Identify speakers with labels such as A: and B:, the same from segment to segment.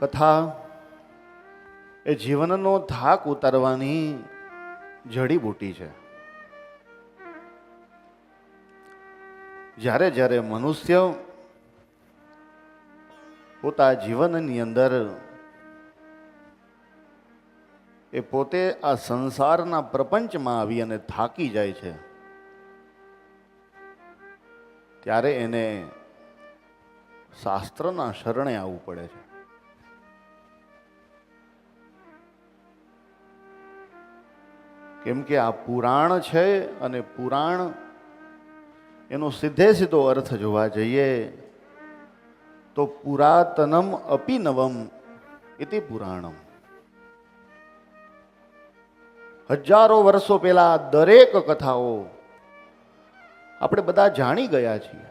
A: કથા. એ જીવનનો થાક ઉતારવાની જડીબૂટી છે. જ્યારે જ્યારે મનુષ્ય પોતા જીવનની અંદર એ પોતે આ સંસારના પ્રપંચમાં આવી અને થાકી જાય છે, ત્યારે એને શાસ્ત્રના શરણે આવવું પડે છે. કેમ કે આ પુરાણ છે અને પુરાણ એનો સીધે સીધો અર્થ જોવા જઈએ તો પુરાતનમ અપિનવમ એતિ પુરાણમ. હજારો વર્ષો પહેલા દરેક કથાઓ આપણે બધા જાણી ગયા છીએ.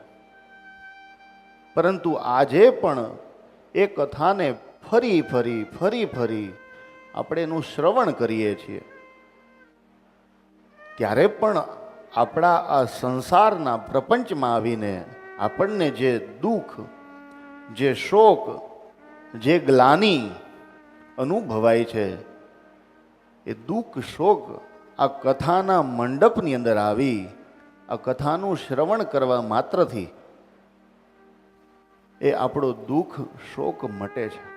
A: પરંતુ આજે પણ એ કથાને ફરી ફરી ફરી ફરી આપણે એનું શ્રવણ કરીએ છીએ. ત્યારે પણ આપણા આ સંસારના પ્રપંચમાં આવીને આપણને જે દુઃખ, જે શોક, જે ગ્લાની અનુભવાય છે, એ દુઃખ, શોક આ કથાના મંડપની અંદર આવી, આ કથાનું શ્રવણ કરવા માત્રથી એ આપણો દુઃખ, શોક મટે છે.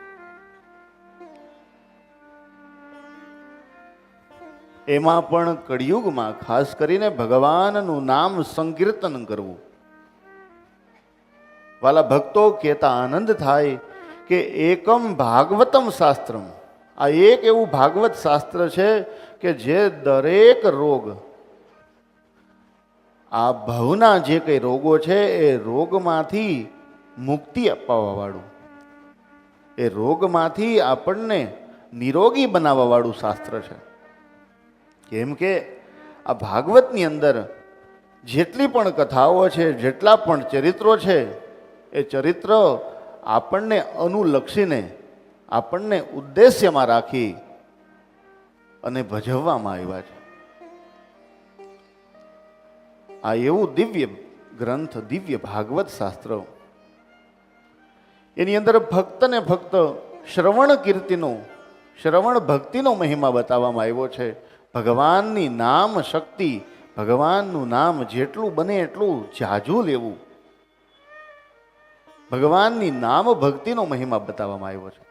A: એમાં પણ કળિયુગમાં ખાસ કરીને ભગવાનનું નામ સંકીર્તન કરવું. વાલા ભક્તો કહેતા આનંદ થાય કે એકમ ભાગવતમ શાસ્ત્રમ. આ એક એવું ભાગવત શાસ્ત્ર છે કે જે દરેક રોગ, આ ભવના જે કંઈ રોગો છે એ રોગમાંથી મુક્તિ અપાવવાવાળું. એ રોગમાંથી આપણને નિરોગી બનાવવાવાળું શાસ્ત્ર છે. કેમ કે આ ભાગવતની અંદર જેટલી પણ કથાઓ છે, જેટલા પણ ચરિત્રો છે, એ ચરિત્ર આપણને અનુલક્ષીને, આપણને ઉદ્દેશ્યમાં રાખી અને ભજવવામાં આવ્યા છે. આ એવું દિવ્ય ગ્રંથ, દિવ્ય ભાગવત શાસ્ત્ર. એની અંદર ભક્ત ને ફક્ત શ્રવણ કીર્તિનો, શ્રવણ ભક્તિનો મહિમા બતાવવામાં આવ્યો છે. ભગવાનની નામ શક્તિ, ભગવાનનું નામ જેટલું બને એટલું જાજુ લેવું. ભગવાનની નામ ભક્તિનો મહિમા બતાવવામાં આવ્યો છે.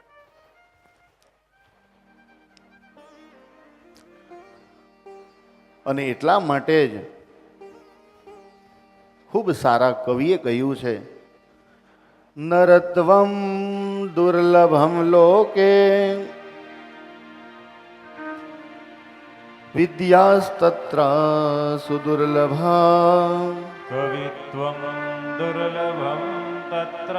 A: અને એટલા માટે જ ખૂબ સારા કવિએ કહ્યું છે, નરત્વમ દુર્લભમ લોકે વિદ્યાસ્તત્ર સુદુર્લભા
B: कवित्वं दुर्लभं तत्र।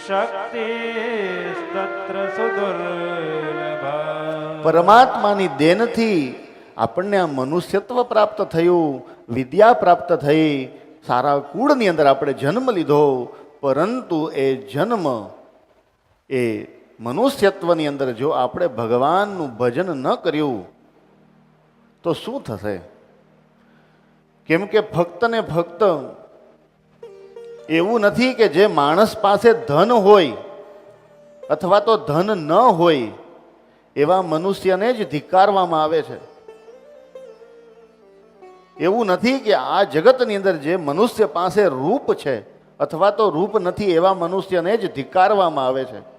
B: શક્તિસ્તત્ર સુદુર્લભા
A: પરમાત્માની દેનથી આપણને આ મનુષ્યત્વ પ્રાપ્ત થયું વિદ્યા પ્રાપ્ત થઈ સારા કુળની અંદર આપણે જન્મ લીધો પરંતુ એ જન્મ એ મનુષ્યત્વની અંદર જો આપણે ભગવાનનું ભજન ન કર્યું, તો શું થશે? કેમ કે ફક્ત ને ફક્ત એવું નથી કે જે માણસ પાસે ધન હોય અથવા તો ધન ન હોય, એવા મનુષ્યને જ ધિક્કારવામાં આવે છે. એવું નથી કે આ જગતની અંદર જે મનુષ્ય પાસે રૂપ છે અથવા તો રૂપ નથી, એવા મનુષ્યને જ ધિક્કારવામાં આવે છે.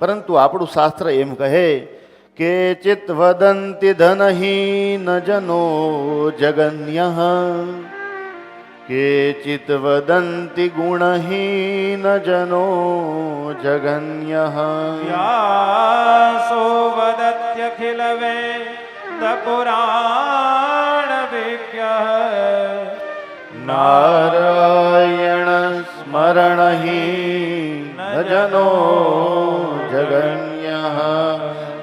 A: પરંતુ આપણું શાસ્ત્ર એમ કહે કે ચિત વદંતિ ધનહીન જનો જગન્ય. કે ચિત વદંતિ ગુણહીન જનો જગન્ય.
B: સો વદત્યખિલ ખિલવે પુરાણ વિજ્ઞ
A: નારાયણ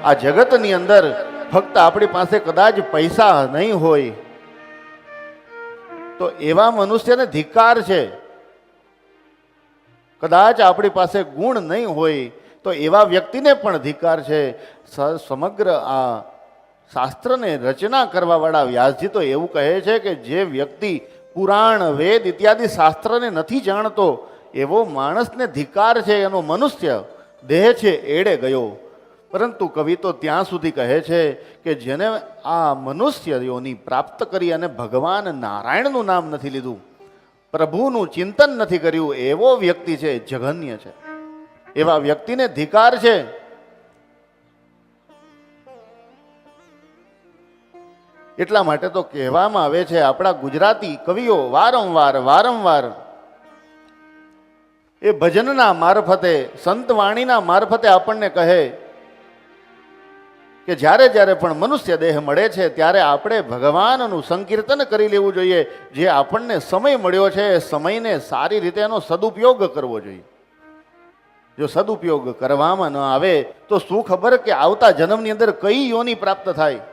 A: આ જગતની અંદર ફક્ત આપણી પાસે કદાચ પૈસા નહીં હોય, તો એવા મનુષ્યને ધિક્કાર છે. કદાચ આપણી પાસે ગુણ નહીં હોય, તો એવા વ્યક્તિને પણ ધિક્કાર છે. સમગ્ર આ શાસ્ત્રને રચના કરવાવાળા વ્યાસજી તો એવું કહે છે કે જે વ્યક્તિ પુરાણ, વેદ ઇત્યાદિ શાસ્ત્રને નથી જાણતો, એવો માણસને ધિકાર છે, એનો મનુષ્ય દેહ છે, એડે ગયો. પરંતુ કવિ તો ત્યાં સુધી કહે છે કે જેને આ મનુષ્ય પ્રાપ્ત કરી અને ભગવાન નારાયણનું નામ નથી લીધું, પ્રભુનું ચિંતન નથી કર્યું, એવો વ્યક્તિ છે, જઘન્ય છે. એવા વ્યક્તિને ધિકાર છે. એટલા માટે તો કહેવામાં આવે છે, આપણા ગુજરાતી કવિઓ વારંવાર વારંવાર એ ભજનના મારફતે, સંતવાણીના મારફતે આપણને કહે કે જ્યારે જ્યારે પણ મનુષ્ય દેહ મળે છે, ત્યારે આપણે ભગવાનનું સંકીર્તન કરી લેવું જોઈએ. જે આપણને સમય મળ્યો છે, એ સમયને સારી રીતે એનો સદુપયોગ કરવો જોઈએ. જો સદુપયોગ કરવામાં ન આવે, તો શું ખબર કે આવતા જન્મની અંદર કઈ યોની પ્રાપ્ત થાય?